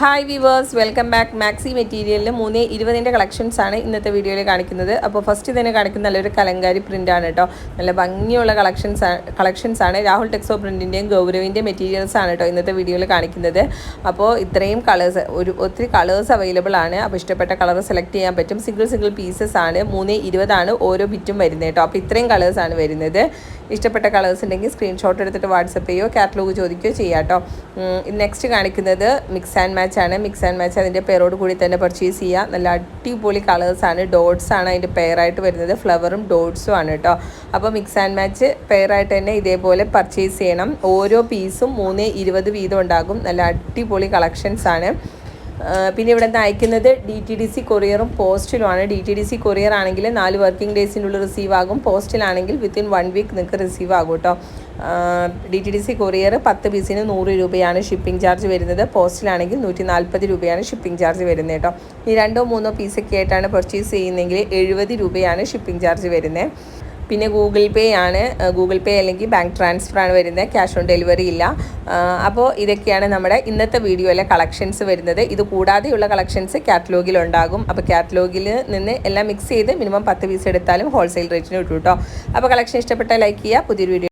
Hi viewers welcome back maxi മെറ്റീരിയലിൽ മൂന്ന് ഇരുപതിന്റെ കളക്ഷൻസാണ് ഇന്നത്തെ വീഡിയോയിൽ കാണിക്കുന്നത്. അപ്പോൾ ഫസ്റ്റ് തന്നെ കാണിക്കുന്ന നല്ലൊരു കലങ്കാരി പ്രിന്റാണ് കേട്ടോ നല്ല ഭംഗിയുള്ള കളക്ഷൻസ് കളക്ഷൻസാണ്. രാഹുൽ ടെക്സോ പ്രിന്റിന്റെയും ഗൗരവിന്റെ മെറ്റീരിയൽസ് ആണ് കേട്ടോ ഇന്നത്തെ വീഡിയോയിൽ കാണിക്കുന്നത്. അപ്പോൾ ഇത്രയും കളേഴ്സ് ഒരു ഒത്തിരി കളേഴ്സ് അവൈലബിൾ ആണ്. അപ്പോൾ ഇഷ്ടപ്പെട്ട കളർ സെലക്ട് ചെയ്യാൻ പറ്റും. സിംഗിൾ സിംഗിൾ പീസസ് ആണ്. മൂന്ന് ഇരുപതാണ് ഓരോ ബിറ്റും വരുന്നത് കേട്ടോ അപ്പോൾ ഇത്രയും കളേഴ്സ് ആണ് വരുന്നത്. ഇഷ്ടപ്പെട്ട കളേഴ്സ് ഉണ്ടെങ്കിൽ സ്ക്രീൻഷോട്ട് എടുത്തിട്ട് വാട്സപ്പ് ചെയ്യുകയോ കാറ്റലോഗ് ചോദിക്കുകയോ ചെയ്യാം കേട്ടോ നെക്സ്റ്റ് കാണിക്കുന്നത് മിക്സ് ആൻഡ് മാച്ച് ആണ് മിക്സ് ആൻഡ് മാച്ച് അതിന്റെ പേരോട് കൂടി തന്നെ പർച്ചേസ് ചെയ്യുക നല്ല അടിപൊളി കളേഴ്സ് ആണ്. ഡോട്ട്സ് ആണ് അതിന്റെ പെയറായിട്ട് വരുന്നത്. ഫ്ലവറും ഡോട്ട്സും ആണ് കേട്ടോ അപ്പോൾ മിക്സ് ആൻഡ് മാച്ച് പെയറായിട്ട് തന്നെ ഇതേപോലെ പർച്ചേസ് ചെയ്യണം. ഓരോ പീസും മൂന്ന് ഇരുപത് വീതം ഉണ്ടാകും. നല്ല അടിപൊളി കളക്ഷൻസ് ആണ്. ആ, പിന്നെ ഇവിടെ നിന്ന് അയക്കുന്നത്? ഡി ടി ഡി സി കൊറിയറും പോസ്റ്റിലുമാണ് D T D C courier ആണെങ്കിൽ നാല് വർക്കിംഗ് ഡേയ്സിനുള്ളിൽ റിസീവ് ആകും. പോസ്റ്റിലാണെങ്കിൽ വിത്തിൻ വൺ വീക്ക് നിങ്ങൾക്ക് റിസീവ് ആകും കേട്ടോ. D T D C courier പത്ത് പീസിന് നൂറ് രൂപയാണ് ഷിപ്പിംഗ് ചാർജ് വരുന്നത്. പോസ്റ്റിലാണെങ്കിൽ നൂറ്റി നാൽപ്പത് രൂപയാണ് ഷിപ്പിംഗ് ചാർജ് വരുന്നത് കേട്ടോ. ഈ രണ്ടോ മൂന്നോ പീസൊക്കെ ആയിട്ടാണ് പർച്ചേസ് ചെയ്യുന്നതെങ്കിൽ എഴുപത് രൂപയാണ് ഷിപ്പിംഗ് ചാർജ് വരുന്നത്. പിന്നെ ഗൂഗിൾ പേ ആണ്. ഗൂഗിൾ പേ അല്ലെങ്കിൽ ബാങ്ക് ട്രാൻസ്ഫർ ആണ് വരുന്നത്. ക്യാഷ് ഓൺ ഡെലിവറി ഇല്ല. അപ്പോൾ ഇതൊക്കെയാണ് നമ്മുടെ ഇന്നത്തെ വീഡിയോയിലെ കളക്ഷൻസ് വരുന്നത്. ഇത് കൂടാതെയുള്ള കളക്ഷൻസ് കാറ്റലോഗിൽ ഉണ്ടാകും. അപ്പോൾ കാറ്റലോഗിൽ നിന്ന് എല്ലാം മിക്സ് ചെയ്ത് മിനിമം പത്ത് പീസ് എടുത്താലും ഹോൾസെയിൽ റേറ്റിന് കിട്ടും കേട്ടോ അപ്പോൾ കളക്ഷൻ ഇഷ്ടപ്പെട്ടാൽ ലൈക്ക് ചെയ്യുക. പുതിയൊരു വീഡിയോ